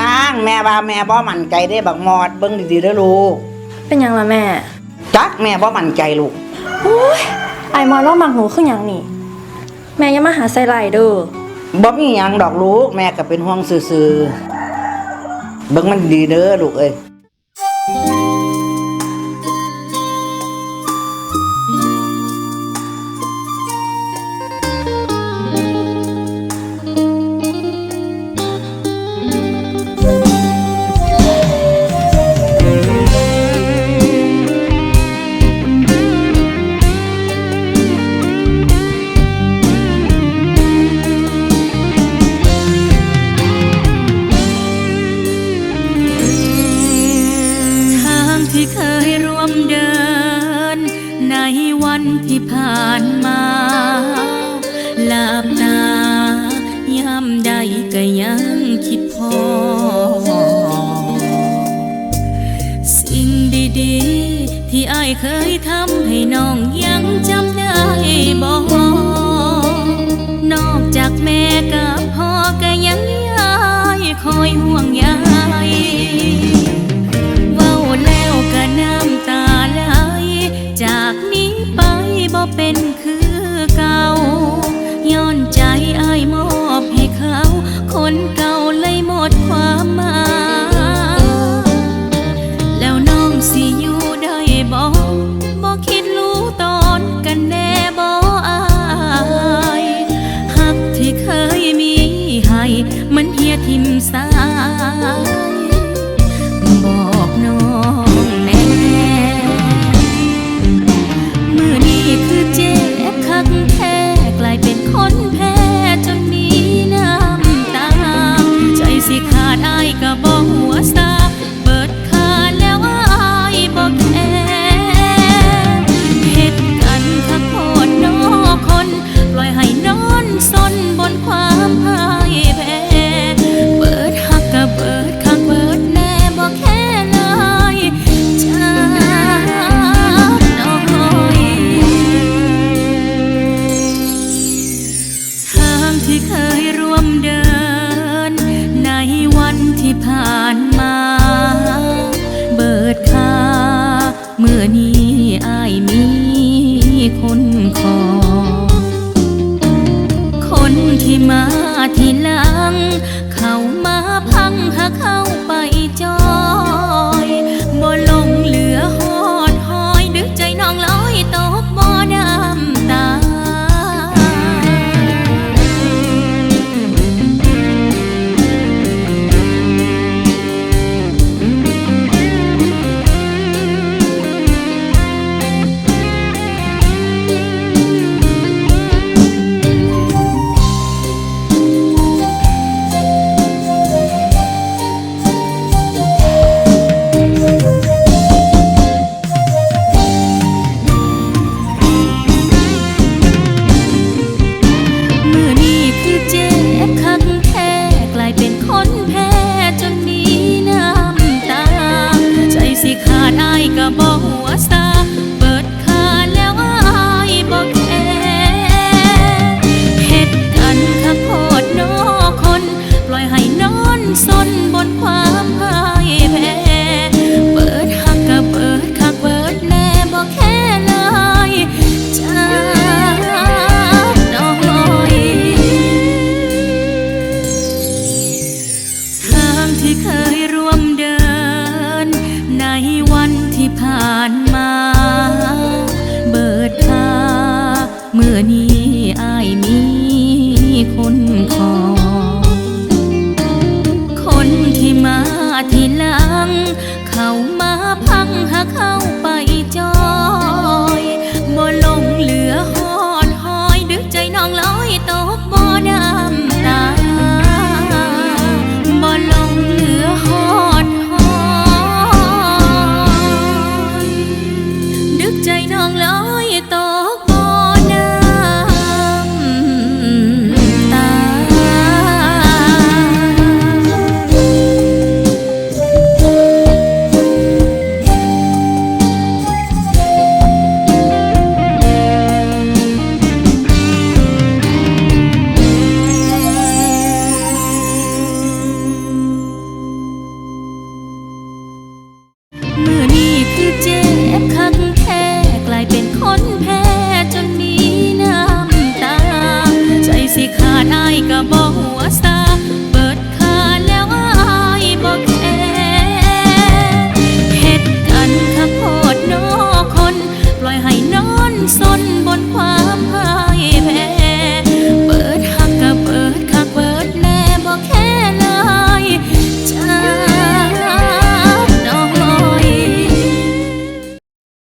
นางแม่บ่าแม่บ่มั่นใจได้บักมอดเบิ่งดีๆเด้อลูกเป็นยังล่ะแม่จักแม่บ่มั่นใจลูก อุ้ยไอามอนว่ามักหนูคือหยังนี่ แม่อย่ามาหาใส่ไหลายเด้อบ่มีหยังดอกลูกแม่ก็เป็นห่วงซื่อๆเบิ่งมันดีเด้อลูกเอ้ย ก็ยังคิดพอ สิ่งดีๆ ที่อ้ายเคยทำให้น้องยังจำได้บอกนอกจากแม่กับพ่อก็ยังยายคอยห่วงยาย i aika puhua เข้า อนี้อายมีคนขอ คนที่มาทีหลัง เขามาพังหาเข้า